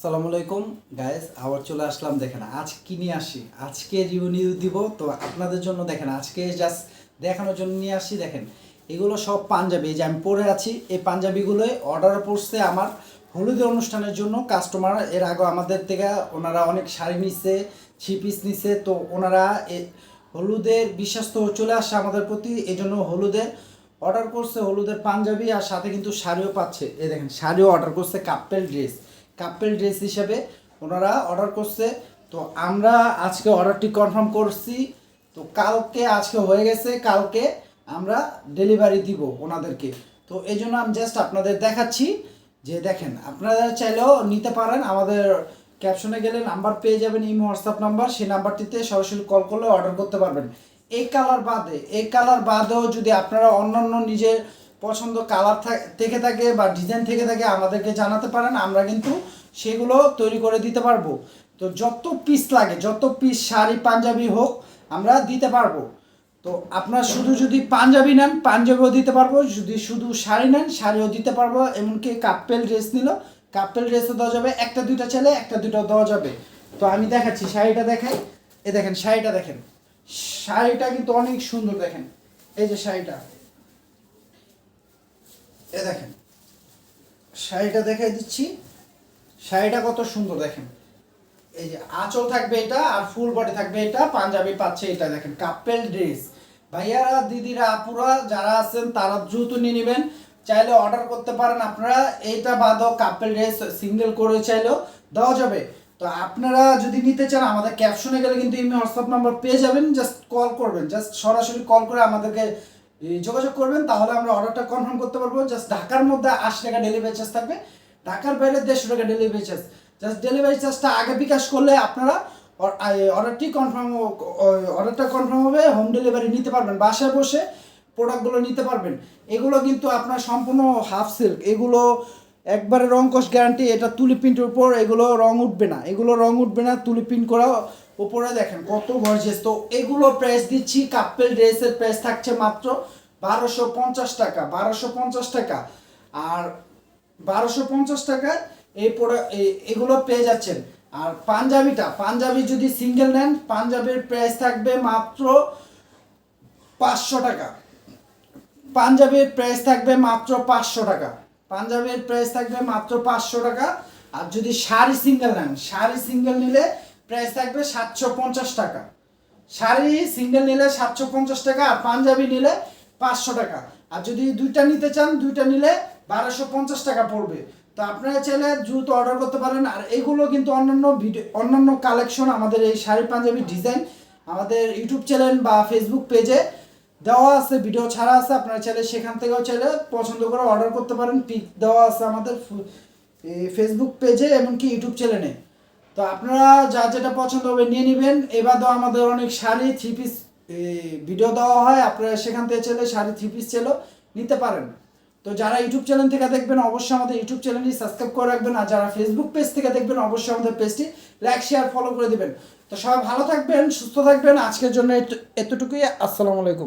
আসসালামু আলাইকুম। গাইস আবার চলে আসলাম, দেখেন, আজ কি নিয়ে আসি? আজকে রিভিউ দিব, তো আপনাদের জন্য দেখেন, আজকে জাস্ট দেখানোর জন্য নিয়ে আসি, দেখেন, এগুলো সব পাঞ্জাবি যে আমি পরে আছি, এই পাঞ্জাবিগুলোই অর্ডার পড়ছে আমার হলুদের অনুষ্ঠানের জন্য কাস্টমার এর আগে আমাদের থেকে ওনারা অনেক শাড়ি নিচ্ছে থ্রি পিস নিচ্ছে তো ওনারা হলুদের বিশ্বাস তো চলে আসছে আমাদের প্রতি, এই জন্য হলুদের অর্ডার করছে হলুদের পাঞ্জাবি, আর সাথে কিন্তু শাড়িও পাচ্ছে। এ দেখেন, শাড়িও অর্ডার করছে, কাপ্পেল ড্রেস কাপ্পেল ড্রেস হিসেবে ওনারা অর্ডার করছে। তো আমরা আজকে অর্ডারটি কনফার্ম করছি। তো কালকে, আজকে হয়ে গেছে, কালকে আমরা ডেলিভারি দিব ওনাদেরকে। তো এই জন্য আমি জাস্ট আপনাদের দেখাচ্ছি যে দেখেন, আপনারা চাইলেও নিতে পারেন। আমাদের ক্যাপশনে গেলে নাম্বার পেয়ে যাবেন ইমো হোয়াটসঅ্যাপ নাম্বার সেই নাম্বারটিতে সরাসরি কল করলে অর্ডার করতে পারবেন। এই কালার বাদে, এই কালার বাদেও যদি আপনারা অন্যান্য নিজের পছন্দ কালার থেকে থাকে বা ডিজাইন থেকে থাকে আমাদেরকে জানাতে পারেন, আমরা কিন্তু সেগুলো তৈরি করে দিতে পারব। তো যত পিস লাগে, যত পিস শাড়ি, পাঞ্জাবি হোক, আমরা দিতে পারব। তো আপনার শুধু যদি পাঞ্জাবি নেন, পাঞ্জাবিও দিতে পারব, যদি শুধু শাড়ি নেন, শাড়িও দিতে পারব। এমনকি কাপ্পেল ড্রেস নিল কাপ্পেল ড্রেসও দেওয়া যাবে, একটা দুইটা ছেলে, একটা দুটো দেওয়া যাবে। তো আমি দেখাচ্ছি শাড়িটা দেখাই। এ দেখেন, শাড়িটা দেখেন। শাড়িটা কিন্তু অনেক সুন্দর দেখেন। এই যে শাড়িটা। এ দেখেন, শাড়িটা দেখাই দিচ্ছি। শাড়িটা কত সুন্দর দেখেন। এই যে আঁচল থাকবে এটা আর ফুল বডি থাকবে এটা, পাঞ্জাবি পাচ্ছে এটা দেখেন কাপেল ড্রেস ভাইয়ারা, দিদিরা, আপুরা যারা আছেন, তারা দ্রুত নিয়ে নেবেন। চাইলে অর্ডার করতে পারেন আপনারা। এইটা বাদও কাপেল ড্রেস সিঙ্গেল করে চাইলেও দেওয়া যাবে। তো আপনারা যদি নিতে চান, আমাদের ক্যাপশনে গেলে কিন্তু ইমেল হোয়াটসঅ্যাপ নাম্বার পেয়ে যাবেন। জাস্ট কল করবেন। জাস্ট সরাসরি কল করে আমাদেরকে যোগাযোগ করবেন, তাহলে আমরা অর্ডারটা কনফার্ম করতে পারব। জাস্ট ঢাকার মধ্যে আশি টাকা ডেলিভারি চার্জ থাকবে। ঢাকার বাইরে দেড়শো টাকা ডেলিভারি চার্জ জাস্ট ডেলিভারি চার্জটা আগে বিকাশ করলে আপনারা অর্ডারটি কনফার্ম অর্ডারটা কনফার্ম হবে হোম ডেলিভারি নিতে পারবেন। বাসায় বসে প্রোডাক্টগুলো নিতে পারবেন। এগুলো কিন্তু আপনার সম্পূর্ণ হাফ সিল্ক এগুলো একবারে রং কস গ্যারান্টি এটা তুলি প্রিন্টের উপর এগুলো রং উঠবে না। এগুলো রং উঠবে না, তুলি প্রিন্ট করা উপরে দেখেন কত গর্জিয়াস তো এগুলো প্রাইস দিচ্ছি কাপ্পেল ড্রেসের প্রাইস থাকছে মাত্র বারোশো পঞ্চাশ টাকা, বারোশো পঞ্চাশ টাকা। আর বারোশো পঞ্চাশ টাকায় এই প্রোডাক্ট এগুলো পেয়ে যাচ্ছেন। আর পাঞ্জাবিটা, পাঞ্জাবি যদি সিঙ্গেল নেন, পাঞ্জাবির প্রাইস থাকবে মাত্র পাঁচশো টাকা। পাঞ্জাবির প্রাইস থাকবে মাত্র পাঁচশো টাকা। পাঞ্জাবির প্রাইস থাকবে মাত্র পাঁচশো টাকা। আর যদি শাড়ি সিঙ্গেল নেন, শাড়ি সিঙ্গেল নিলে প্রাইস থাকবে সাতশো পঞ্চাশ টাকা। শাড়ি সিঙ্গেল নিলে সাতশো পঞ্চাশ টাকা, আর পাঞ্জাবি নিলে পাঁচশো টাকা। আর যদি দুইটা নিতে চান, দুইটা নিলে বারোশো পঞ্চাশ টাকা পড়বে। তো আপনারা চাইলে দ্রুত অর্ডার করতে পারেন। আর এগুলো কিন্তু অন্যান্য ভিডিও, অন্যান্য কালেকশন আমাদের এই শাড়ি, পাঞ্জাবি ডিজাইন আমাদের ইউটিউব চ্যানেল বা ফেসবুক পেজে দেওয়া আছে। ভিডিও ছাড়া আছে। আপনারা চাইলে সেখান থেকেও চাইলে পছন্দ করে অর্ডার করতে পারেন। পিক দেওয়া আছে আমাদের ফেসবুক পেজে এমনকি ইউটিউব চ্যানেলে তো আপনারা যা যেটা পছন্দ হবে নিয়ে নেবেন। এবার তো আমাদের অনেক শাড়ি থ্রি পিস ভিডিও দেওয়া হয়। আপনারা সেখান থেকে চাইলে শাড়ি থ্রি পিস চাইলেও নিতে পারেন। তো যারা ইউটিউব চ্যানেল থেকে দেখবেন, অবশ্যই আমাদের ইউটিউব চ্যানেলটি সাবস্ক্রাইব করে রাখবেন। আর যারা ফেসবুক পেজ থেকে দেখবেন, অবশ্যই আমাদের পেজটি লাইক শেয়ার ফলো করে দিবেন। তো সবাই ভালো থাকবেন, সুস্থ থাকবেন। আজকের জন্য এতটুকুই। আসসালামু আলাইকুম।